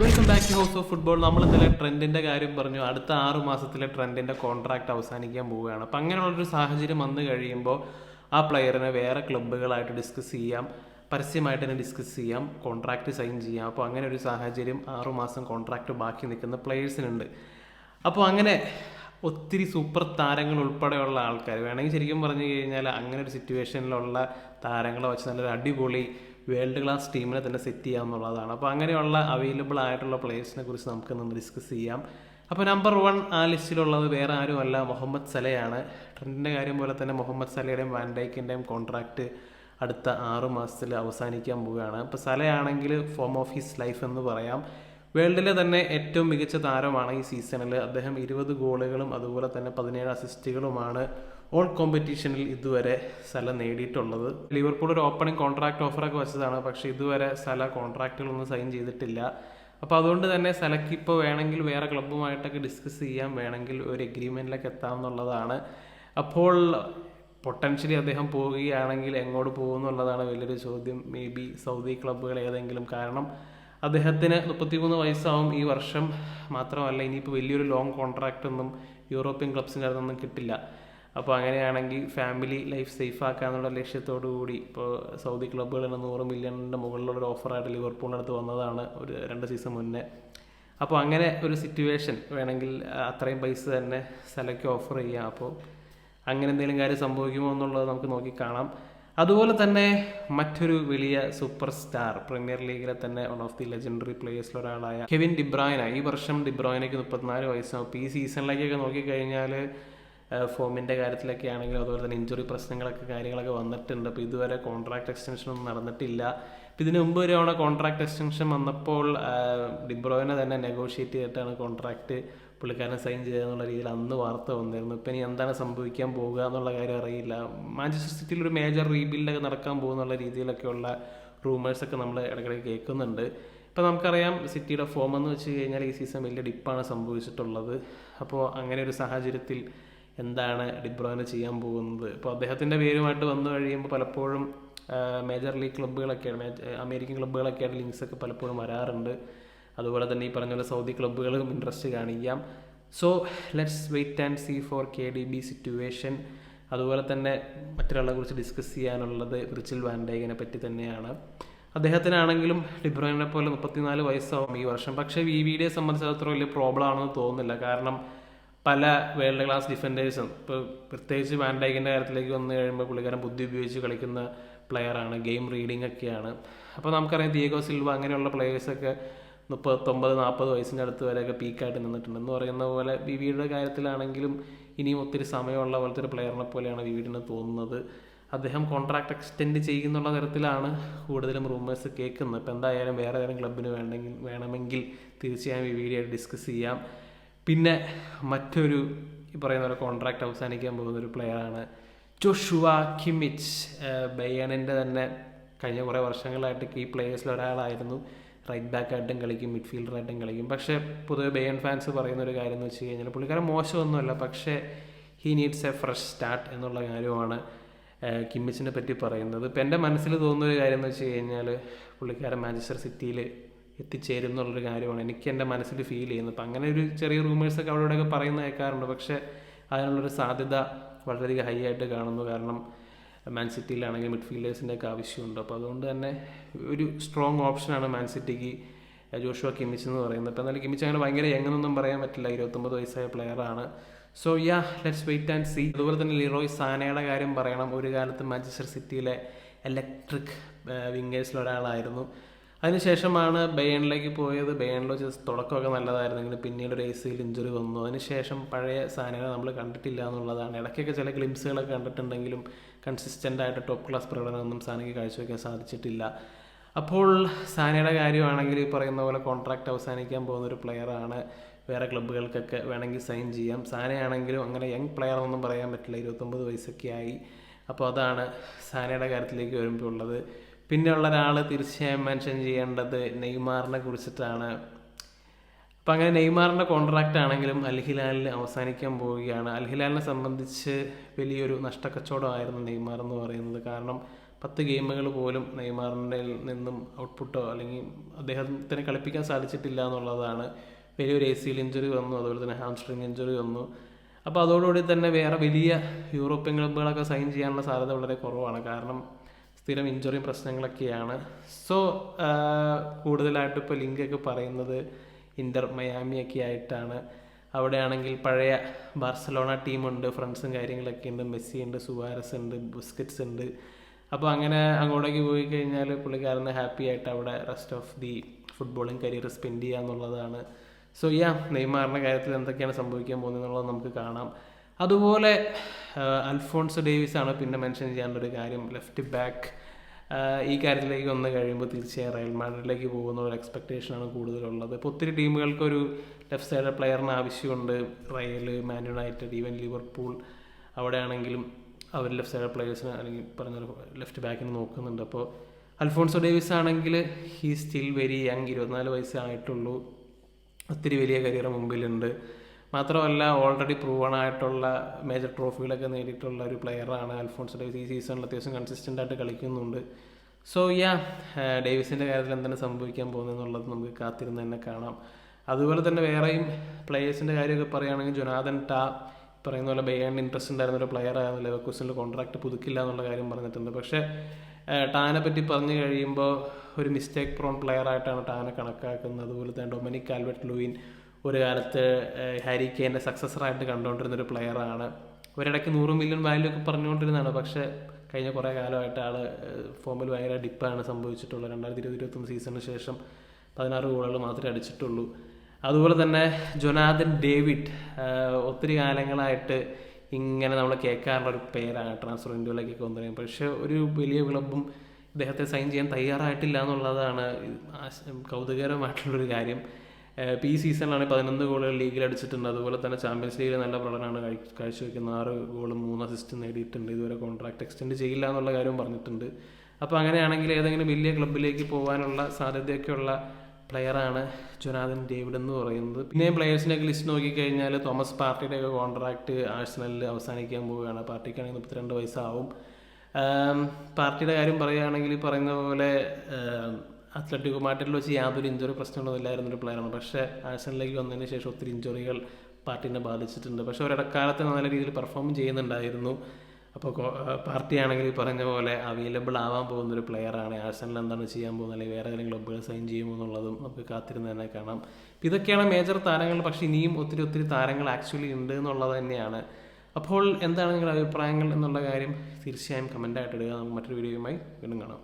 Welcome back to house of football നമ്മൾ ഇന്നലെ ട്രെൻഡിന്റെ കാര്യം പറഞ്ഞു. അടുത്ത ആറു മാസത്തിലെ ട്രെൻഡിന്റെ കോൺട്രാക്ട് അവസാനിക്കാൻ പോവുകയാണ്. അപ്പം അങ്ങനെയുള്ളൊരു സാഹചര്യം വന്നു കഴിയുമ്പോൾ ആ പ്ലെയറിനെ വേറെ ക്ലബ്ബുകളായിട്ട് ഡിസ്കസ് ചെയ്യാം. പരസ്യമായിട്ട് തന്നെ ഡിസ്കസ് ചെയ്യാം. കോൺട്രാക്ട് സൈൻ ചെയ്യാം. അപ്പോൾ അങ്ങനെ ഒരു സാഹചര്യം ആറു മാസം കോൺട്രാക്ട് ബാക്കി നിൽക്കുന്ന പ്ലെയേഴ്സിനുണ്ട് അപ്പോൾ അങ്ങനെ ഒത്തിരി സൂപ്പർ താരങ്ങൾ ഉൾപ്പെടെയുള്ള ആൾക്കാർ വേണമെങ്കിൽ ശരിക്കും പറഞ്ഞു കഴിഞ്ഞാൽ അങ്ങനെ ഒരു സിറ്റുവേഷനിലുള്ള താരങ്ങളെ വെച്ച് നല്ലൊരു അടിപൊളി വേൾഡ് ക്ലാസ് ടീമിനെ തന്നെ സെറ്റ് ചെയ്യാം എന്നുള്ളതാണ്. അപ്പോൾ അങ്ങനെയുള്ള അവൈലബിൾ ആയിട്ടുള്ള പ്ലേയേഴ്സിനെ കുറിച്ച് നമുക്ക് നിന്ന് ഡിസ്കസ് ചെയ്യാം. അപ്പോൾ നമ്പർ വൺ ആ ലിസ്റ്റിലുള്ളത് വേറെ ആരുമല്ല മുഹമ്മദ് സലയാണ്. ട്രെൻഡിന്റെ കാര്യം പോലെ തന്നെ മുഹമ്മദ് സലയുടെയും വാൻഡൈക്കിന്റെയും കോൺട്രാക്റ്റ് അടുത്ത ആറ് മാസത്തിൽ അവസാനിക്കാൻ പോവുകയാണ്. അപ്പോൾ സലയാണെങ്കിൽ ഫോം ഓഫ് ഹിസ് ലൈഫ് എന്ന് പറയാം. വേൾഡിലെ തന്നെ ഏറ്റവും മികച്ച താരമാണ് ഈ സീസണിൽ അദ്ദേഹം ഇരുപത് ഗോളുകളും അതുപോലെ തന്നെ പതിനേഴ് അസിസ്റ്റുകളുമാണ് ഓൾ കോമ്പറ്റീഷനിൽ ഇതുവരെ സല നേടിയിട്ടുള്ളത്. ലിവർപൂൾ ഒരു ഓപ്പണിംഗ് കോൺട്രാക്ട് ഓഫറൊക്കെ വെച്ചതാണ്. പക്ഷേ ഇതുവരെ സല കോൺട്രാക്റ്റുകളൊന്നും സൈൻ ചെയ്തിട്ടില്ല. അപ്പോൾ അതുകൊണ്ട് തന്നെ സലക്ക് ഇപ്പോൾ വേണമെങ്കിൽ വേറെ ക്ലബ്ബുമായിട്ടൊക്കെ ഡിസ്കസ് ചെയ്യാം വേണമെങ്കിൽ ഒരു എഗ്രിമെന്റിലേക്ക് എത്താമെന്നുള്ളതാണ് അപ്പോൾ പൊട്ടൻഷ്യലി അദ്ദേഹം പോവുകയാണെങ്കിൽ എങ്ങോട്ട് പോകും എന്നുള്ളതാണ് വലിയൊരു ചോദ്യം. മേ ബി സൗദി ക്ലബ്ബുകൾ ഏതെങ്കിലും കാരണം അദ്ദേഹത്തിന് മുപ്പത്തിമൂന്ന് വയസ്സാവും ഈ വർഷം മാത്രമല്ല. ഇനിയിപ്പോൾ വലിയൊരു ലോങ് കോൺട്രാക്റ്റ് ഒന്നും യൂറോപ്യൻ ക്ലബ്സിന്റെ അടുത്തൊന്നും കിട്ടില്ല. അപ്പോൾ അങ്ങനെയാണെങ്കിൽ ഫാമിലി ലൈഫ് സേഫ് ആക്കാന്നുള്ള ലക്ഷ്യത്തോടു കൂടി ഇപ്പോൾ സൗദി ക്ലബ്ബുകളിൽ നൂറ് മില്യണിന്റെ മുകളിലുള്ള ഒരു ഓഫറായിട്ട് ലിവർപൂളിന്റെ അടുത്ത് വന്നതാണ് ഒരു രണ്ട് സീസൺ മുന്നേ. അപ്പോൾ അങ്ങനെ ഒരു സിറ്റുവേഷൻ വേണമെങ്കിൽ അത്രയും പൈസ തന്നെ സലയ്ക്ക് ഓഫർ ചെയ്യാം. അപ്പോൾ അങ്ങനെ എന്തെങ്കിലും കാര്യം സംഭവിക്കുമോ എന്നുള്ളത് നമുക്ക് നോക്കി കാണാം. അതുപോലെ തന്നെ മറ്റൊരു വലിയ സൂപ്പർ സ്റ്റാർ പ്രീമിയർ ലീഗിലെ തന്നെ വൺ ഓഫ് ദി ലെജൻഡറി പ്ലേയേഴ്സിൽ ഒരാളായ കെവിൻ ഡിബ്രോയിന ഈ വർഷം ഡിബ്രോയിനയ്ക്ക് മുപ്പത്തിനാല് വയസ്സാവും. ഈ സീസണിലേക്കൊക്കെ നോക്കിക്കഴിഞ്ഞാൽ ഫോമിന്റെ കാര്യത്തിലൊക്കെ ആണെങ്കിലും അതുപോലെ തന്നെ ഇഞ്ചുറി പ്രശ്നങ്ങളൊക്കെ കാര്യങ്ങളൊക്കെ വന്നിട്ടുണ്ട്. അപ്പോൾ ഇതുവരെ കോൺട്രാക്ട് എക്സ്റ്റൻഷനൊന്നും നടന്നിട്ടില്ല. അപ്പോൾ ഇതിന് മുമ്പ് ഒരു തവണ കോൺട്രാക്ട് എക്സ്റ്റൻഷൻ വന്നപ്പോൾ ഡിബ്രോയിനെ തന്നെ നെഗോഷിയേറ്റ് ചെയ്തിട്ടാണ് കോൺട്രാക്ട് പുള്ളിക്കാരൻ സൈൻ ചെയ്തെന്നുള്ള രീതിയിൽ അന്ന് വാർത്ത വന്നിരുന്നു. ഇപ്പം ഇനി എന്താണ് സംഭവിക്കാൻ പോകുക എന്നുള്ള കാര്യം അറിയില്ല. മാഞ്ചസ്റ്റർ സിറ്റിയിൽ ഒരു മേജർ റീബിൽഡൊക്കെ നടക്കാൻ പോകുന്നുള്ള രീതിയിലൊക്കെയുള്ള റൂമേഴ്സൊക്കെ നമ്മൾ ഇടയ്ക്കിടയ്ക്ക് കേൾക്കുന്നുണ്ട്. ഇപ്പോൾ നമുക്കറിയാം സിറ്റിയുടെ ഫോം എന്ന് വെച്ച് കഴിഞ്ഞാൽ ഈ സീസൺ വലിയ ഡിപ്പാണ് സംഭവിച്ചിട്ടുള്ളത്. അപ്പോൾ അങ്ങനെ ഒരു സാഹചര്യത്തിൽ എന്താണ് ഡിബ്രോയിനെ ചെയ്യാൻ പോകുന്നത്? ഇപ്പോൾ അദ്ദേഹത്തിന്റെ പേരുമായിട്ട് വന്നു കഴിയുമ്പോൾ പലപ്പോഴും മേജർ ലീഗ് ക്ലബ്ബുകളൊക്കെയാണ് അമേരിക്കൻ ക്ലബ്ബുകളൊക്കെയാണ് ലിങ്ക്സ് ഒക്കെ പലപ്പോഴും വരാറുണ്ട്. അതുപോലെ തന്നെ ഈ പറഞ്ഞ പോലെ സൗദി ക്ലബ്ബുകളും ഇൻട്രസ്റ്റ് കാണിക്കാം. So let's wait and see for K D B situation അതുപോലെ തന്നെ മറ്റൊരാളെ കുറിച്ച് ഡിസ്കസ് ചെയ്യാനുള്ളത് റിച്ചിൽ വാൻഡേഗിനെ പറ്റി തന്നെയാണ്. അദ്ദേഹത്തിനാണെങ്കിലും ഡിബ്രോയിനെ പോലെ മുപ്പത്തിനാല് വയസ്സാവും ഈ വർഷം. പക്ഷേ വി വി ഡിയെ സംബന്ധിച്ച് അത്ര വലിയ പ്രോബ്ലം ആണെന്ന് തോന്നുന്നില്ല. കാരണം പല വേൾഡ് ക്ലാസ് ഡിഫൻഡേഴ്സും. ഇപ്പോൾ പ്രത്യേകിച്ച് വാൻഡൈക്കിന്റെ കാര്യത്തിലേക്ക് വന്നു കഴിയുമ്പോൾ പുള്ളിക്കാരൻ ബുദ്ധി ഉപയോഗിച്ച് കളിക്കുന്ന പ്ലെയറാണ്. ഗെയിം റീഡിംഗ് ഒക്കെയാണ്. അപ്പോൾ നമുക്കറിയാം തിയേഗോ സിൽവ അങ്ങനെയുള്ള പ്ലെയേഴ്സൊക്കെ മുപ്പത്തൊമ്പത് നാൽപ്പത് വയസ്സിന്റെ അടുത്ത് വരെയൊക്കെ പീക്കായിട്ട് നിന്നിട്ടുണ്ട്. എന്ന് പറയുന്ന പോലെ വിവിയുടെ കാര്യത്തിലാണെങ്കിലും ഇനിയും ഒത്തിരി സമയമുള്ള പോലത്തെ ഒരു പ്ലെയറിനെ പോലെയാണ് വിവിഡിന് തോന്നുന്നത്. അദ്ദേഹം കോൺട്രാക്ട് എക്സ്റ്റെൻഡ് ചെയ്യുന്നുള്ള തരത്തിലാണ് കൂടുതലും റൂമേഴ്സ് കേൾക്കുന്നത്. ഇപ്പോൾ എന്തായാലും വേറെ ഏതെങ്കിലും ക്ലബിന് വേണമെങ്കിൽ വേണമെങ്കിൽ തീർച്ചയായും വിവിഡിയായിട്ട് ഡിസ്കസ് ചെയ്യാം. പിന്നെ മറ്റൊരു ഈ പറയുന്ന പോലെ കോൺട്രാക്ട് അവസാനിക്കാൻ പോകുന്ന ഒരു പ്ലെയറാണ് ജോഷുവ കിമിച്ച് ബയ്യണിന്റെ തന്നെ കഴിഞ്ഞ കുറേ വർഷങ്ങളായിട്ട് കീ പ്ലേയേഴ്സിൽ ഒരാളായിരുന്നു. റൈറ്റ് ബാക്ക് ആയിട്ടും കളിക്കും മിഡ്ഫീൽഡറായിട്ടും കളിക്കും. പക്ഷേ പൊതുവെ ബെയൺ ഫാൻസ് പറയുന്ന ഒരു കാര്യം എന്ന് വെച്ച് കഴിഞ്ഞാൽ പുള്ളിക്കാരൻ മോശമൊന്നുമല്ല. പക്ഷേ he needs a fresh start എന്നുള്ള കാര്യമാണ് കിമ്മിച്ചിനെ പറ്റി പറയുന്നത്. ഇപ്പം എന്റെ മനസ്സിൽ തോന്നുന്ന ഒരു കാര്യം എന്ന് വെച്ച് കഴിഞ്ഞാൽ പുള്ളിക്കാരൻ മാഞ്ചസ്റ്റർ സിറ്റിയിൽ എത്തിച്ചേരും എന്നുള്ളൊരു കാര്യമാണ്. എനിക്ക് എന്റെ മനസ്സിൽ ഫീൽ ചെയ്യുന്നത്. അപ്പം അങ്ങനെ ഒരു ചെറിയ റൂമേഴ്സൊക്കെ അവിടെ പറയുന്ന കേൾക്കാറുണ്ട്. പക്ഷേ അതിനുള്ളൊരു സാധ്യത വളരെയധികം ഹൈ ആയിട്ട് കാണുന്നു. കാരണം മാൻ സിറ്റിയിലാണെങ്കിൽ മിഡ്ഫീൽഡേഴ്സിന്റെ ഒക്കെ ആവശ്യമുണ്ട്. അപ്പോൾ അതുകൊണ്ട് തന്നെ ഒരു സ്ട്രോങ് ഓപ്ഷനാണ് മാൻ സിറ്റിക്ക് ജോഷുവ കിമിച്ച് എന്ന് പറയുന്നത്. അപ്പോൾ എന്നാലും കിമിച്ച് അങ്ങനെ ഭയങ്കര യങ്ങെന്നൊന്നും പറയാൻ പറ്റില്ല. ഇരുപത്തൊമ്പത് വയസ്സായ പ്ലെയറാണ് so ya let's wait and see അതുപോലെ തന്നെ ലിറോയ് സാനയുടെ കാര്യം പറയണം. ഒരു കാലത്ത് മാഞ്ചസ്റ്റർ സിറ്റിയിലെ ഇലക്ട്രിക് വിങ്ങേഴ്സിൽ ഒരാളായിരുന്നു. അതിനുശേഷമാണ് ബയണിലേക്ക് പോയത്. ബെയണിൽ വെച്ച് തുടക്കമൊക്കെ നല്ലതായിരുന്നെങ്കിലും പിന്നീട് ഒരു എ സിയിൽ ഇഞ്ചുറി വന്നു. അതിനുശേഷം പഴയ സാധനങ്ങൾ നമ്മൾ കണ്ടിട്ടില്ല എന്നുള്ളതാണ്. ഇടയ്ക്കൊക്കെ ചില ഗ്ലിംസുകളൊക്കെ കണ്ടിട്ടുണ്ടെങ്കിലും കൺസിസ്റ്റന്റ് ആയിട്ട് ടോപ്പ് ക്ലാസ് പ്രകടനമൊന്നും സാനയ്ക്ക് കാഴ്ചവെക്കാൻ സാധിച്ചിട്ടില്ല. അപ്പോൾ സാനയുടെ കാര്യമാണെങ്കിൽ ഈ പറയുന്ന പോലെ കോൺട്രാക്റ്റ് അവസാനിക്കാൻ പോകുന്ന ഒരു പ്ലെയറാണ് വേറെ ക്ലബ്ബുകൾക്കൊക്കെ വേണമെങ്കിൽ സൈൻ ചെയ്യാം. സാനയാണെങ്കിലും അങ്ങനെ യങ് പ്ലെയർ ഒന്നും പറയാൻ പറ്റില്ല. ഇരുപത്തൊമ്പത് വയസ്സൊക്കെ ആയി. അപ്പോൾ അതാണ് സാനയുടെ കാര്യത്തിലേക്ക് വരുമ്പോൾ ഉള്ളത്. പിന്നെ ഉള്ള ഒരാൾ തീർച്ചയായും മെൻഷൻ ചെയ്യേണ്ടത് നെയ്മാറിനെ കുറിച്ചിട്ടാണ്. അപ്പം അങ്ങനെ നെയ്മാറിന്റെ കോൺട്രാക്റ്റ് ആണെങ്കിലും അൽഹിലാലിൽ അവസാനിക്കാൻ പോവുകയാണ്. അൽഹിലാലിനെ സംബന്ധിച്ച് വലിയൊരു നഷ്ടക്കച്ചവടമായിരുന്നു നെയ്മാർ എന്ന് പറയുന്നത്. കാരണം പത്ത് ഗെയിമുകൾ പോലും നെയ്മാറിന്റെ നിന്നും ഔട്ട്പുട്ടോ അല്ലെങ്കിൽ അദ്ദേഹത്തിന് കളിപ്പിക്കാൻ സാധിച്ചിട്ടില്ല എന്നുള്ളതാണ്. വലിയൊരു എ സിയിൽ ഇഞ്ചുറി വന്നു അതുപോലെ തന്നെ ഹാംസ്ട്രിങ് ഇഞ്ചുറി വന്നു. അപ്പോൾ അതോടുകൂടി തന്നെ വേറെ വലിയ യൂറോപ്യൻ ക്ലബ്ബുകളൊക്കെ സൈൻ ചെയ്യാനുള്ള സാധ്യത വളരെ കുറവാണ്. കാരണം സ്ഥിരം ഇഞ്ചുറി പ്രശ്നങ്ങളൊക്കെയാണ്. സോ കൂടുതലായിട്ട് ഇപ്പോൾ ലിങ്കൊക്കെ പറയുന്നത് ഇന്റർ മയാമിയൊക്കെ ആയിട്ടാണ്. അവിടെയാണെങ്കിൽ പഴയ ബാർസലോണ ടീമുണ്ട് ഫ്രണ്ട്സും കാര്യങ്ങളൊക്കെ ഉണ്ട് മെസ്സി ഉണ്ട് സുവാരസ് ഉണ്ട് ബുസ്കറ്റ്സ് ഉണ്ട്. അപ്പോൾ അങ്ങനെ അങ്ങോട്ടേക്ക് പോയി കഴിഞ്ഞാൽ പുള്ളിക്കാരന് ഹാപ്പി ആയിട്ട് അവിടെ rest of the footballing career spend ചെയ്യുക എന്നുള്ളതാണ് സോ യാ നെയ്മാറിന്റെ കാര്യത്തിൽ എന്തൊക്കെയാണ് സംഭവിക്കാൻ പോകുന്നത് എന്നുള്ളത് നമുക്ക് കാണാം. അതുപോലെ അൽഫോൺസ് ഡേവിസ് ആണ് പിന്നെ മെൻഷൻ ചെയ്യാനുള്ളൊരു കാര്യം. ലെഫ്റ്റ് ബാക്ക് ഈ കാര്യത്തിലേക്ക് വന്ന് കഴിയുമ്പോൾ തീർച്ചയായും റയൽ മാഡ്രിഡിലേക്ക് പോകുന്ന ഒരു എക്സ്പെക്റ്റേഷനാണ് കൂടുതലുള്ളത്. ഇപ്പോൾ ഒത്തിരി ടീമുകൾക്ക് ഒരു ലെഫ്റ്റ് സൈഡ് പ്ലെയറിന് ആവശ്യമുണ്ട്. Real Man United even Liverpool അവിടെയാണെങ്കിലും അവർ ലെഫ്റ്റ് സൈഡ് പ്ലെയേഴ്സിന് അല്ലെങ്കിൽ പറഞ്ഞ ലെഫ്റ്റ് ബാക്കിന് നോക്കുന്നുണ്ട്. അപ്പോൾ അൽഫോൺസോ ഡേവിസ് ആണെങ്കിൽ ഹീ സ്റ്റിൽ വെരി യങ് ഇരുപത്തിനാല് വയസ്സേ ആയിട്ടുള്ളൂ. ഒത്തിരി വലിയ കരിയർ മുമ്പിലുണ്ട്. മാത്രമല്ല ഓൾറെഡി പ്രൂവൺ ആയിട്ടുള്ള മേജർ ട്രോഫികളൊക്കെ നേടിയിട്ടുള്ള ഒരു പ്ലെയറാണ് അൽഫോൺസ് ഡേവിസ് ഈ സീസണിൽ അത്യാവശ്യം കൺസിസ്റ്റന്റ് ആയിട്ട് കളിക്കുന്നുണ്ട്. സോ യാ ഡേവിസിന്റെ കാര്യത്തിൽ എന്താണ് സംഭവിക്കാൻ പോകുന്നത് എന്നുള്ളത് നമുക്ക് കാത്തിരുന്ന് തന്നെ കാണാം. അതുപോലെ തന്നെ വേറെയും പ്ലെയേഴ്സിന്റെ കാര്യമൊക്കെ പറയുകയാണെങ്കിൽ ജൊനാഥൻ ടാ പറയുന്ന പോലെ ബെയ്യാണ്ട് ഇൻട്രസ്റ്റ് ഉണ്ടായിരുന്ന ഒരു പ്ലെയർ ആയിരുന്നു. ലെവക്കൂസിന്റെ കോൺട്രാക്ട് പുതുക്കില്ല എന്നുള്ള കാര്യം പറഞ്ഞിട്ടുണ്ട്. പക്ഷേ ടാനെ പറ്റി പറഞ്ഞു കഴിയുമ്പോൾ ഒരു മിസ്റ്റേക്ക് പ്രോൺ പ്ലെയർ ആയിട്ടാണ് ടാനെ കണക്കാക്കുന്നത്. അതുപോലെ തന്നെ ഡൊമിനിക് ആൽബർട്ട് ലൂയിൻ ഒരു കാലത്ത് ഹാരി കെയിന്റെ സക്സസറായിട്ട് കണ്ടുകൊണ്ടിരുന്ന ഒരു പ്ലെയറാണ് ഒരിടയ്ക്ക് നൂറ് മില്യൺ വാല്യൂ ഒക്കെ പറഞ്ഞുകൊണ്ടിരുന്നതാണ്. പക്ഷേ കഴിഞ്ഞ കുറേ കാലമായിട്ട് ആൾ ഫോമിൽ ഭയങ്കര ഡിപ്പാണ് സംഭവിച്ചിട്ടുള്ളത്. രണ്ടായിരത്തി ഇരുപത് ഇരുപത്തൊന്ന് സീസണിന് ശേഷം പതിനാറ് ഗോളുകൾ മാത്രമേ അടിച്ചിട്ടുള്ളൂ. അതുപോലെ തന്നെ ജൊനാഥൻ ഡേവിഡ് ഒത്തിരി കാലങ്ങളായിട്ട് ഇങ്ങനെ നമ്മൾ കേൾക്കാറുള്ള ഒരു പേരാണ് ട്രാൻസ്ഫർ വിൻഡോയിലേക്കൊക്കെ വന്നിരുന്നത്. പക്ഷേ ഒരു വലിയ ക്ലബും ഇദ്ദേഹത്തെ സൈൻ ചെയ്യാൻ തയ്യാറായിട്ടില്ല എന്നുള്ളതാണ് കൗതുകരമായിട്ടുള്ളൊരു കാര്യം. ഈ സീസണിലാണ് പതിനൊന്ന് ഗോളുകൾ ലീഗിൽ അടിച്ചിട്ടുണ്ട്. അതുപോലെ തന്നെ ചാമ്പ്യൻസ് ലീഗിൽ നല്ല പ്രകടനമാണ് കാഴ്ചവെക്കുന്നത്. ആറ് ഗോളും മൂന്ന് അസിസ്റ്റും നേടിയിട്ടുണ്ട്. ഇതുവരെ കോൺട്രാക്ട് എക്സ്റ്റെൻഡ് ചെയ്യില്ല എന്നുള്ള കാര്യം പറഞ്ഞിട്ടുണ്ട്. അപ്പോൾ അങ്ങനെയാണെങ്കിൽ ഏതെങ്കിലും വലിയ ക്ലബിലേക്ക് പോകാനുള്ള സാധ്യതയൊക്കെയുള്ള പ്ലെയറാണ് ജൊനാഥൻ ഡേവിഡ് എന്ന് പറയുന്നത്. പിന്നെ പ്ലെയേഴ്സിന്റെയൊക്കെ ലിസ്റ്റ് നോക്കിക്കഴിഞ്ഞാൽ തോമസ് പാർട്ടിയുടെയൊക്കെ കോൺട്രാക്ട് ആഴ്സണലിൽ അവസാനിക്കാൻ പോവുകയാണ്. പാർട്ടിക്കാണെങ്കിൽ മുപ്പത്തിരണ്ട് വയസ്സാവും. പാർട്ടിയുടെ കാര്യം പറയുകയാണെങ്കിൽ പറയുന്ന പോലെ അത്ലറ്റിക് മാറ്റിൽ വെച്ച് യാതൊരു ഇഞ്ചുറി പ്രശ്നങ്ങളൊന്നും ഇല്ലായിരുന്ന ഒരു പ്ലെയറാണ് പക്ഷേ ആഴ്സണലിലേക്ക് വന്നതിന് ശേഷം ഒത്തിരി ഇഞ്ചുറികൾ പാർട്ടിനെ ബാധിച്ചിട്ടുണ്ട്. പക്ഷേ ഒരിടക്കാലത്ത് നല്ല രീതിയിൽ പെർഫോം ചെയ്യുന്നുണ്ടായിരുന്നു. അപ്പോൾ പാർട്ടി ആണെങ്കിൽ പറഞ്ഞ പോലെ അവൈലബിൾ ആവാൻ പോകുന്ന ഒരു പ്ലെയറാണ് ആഴ്സണൽ എന്താണ് ചെയ്യാൻ പോകുന്നത്? അല്ലെങ്കിൽ വേറെ ഏതെങ്കിലും ക്ലബ്ബുകൾ സൈൻ ചെയ്യുമോ എന്നുള്ളതും നമുക്ക് കാത്തിരുന്ന് തന്നെ കാണാം. ഇതൊക്കെയാണ് മേജർ താരങ്ങൾ. പക്ഷേ ഇനിയും ഒത്തിരി ഒത്തിരി താരങ്ങൾ ആക്ച്വലി ഉണ്ട് എന്നുള്ളത് തന്നെയാണ്. അപ്പോൾ എന്താണ് നിങ്ങളുടെ അഭിപ്രായങ്ങൾ എന്നുള്ള കാര്യം തീർച്ചയായും കമന്റായിട്ട് ഇടുക. നമുക്ക് മറ്റൊരു വീഡിയോയുമായി വീണ്ടും കാണാം.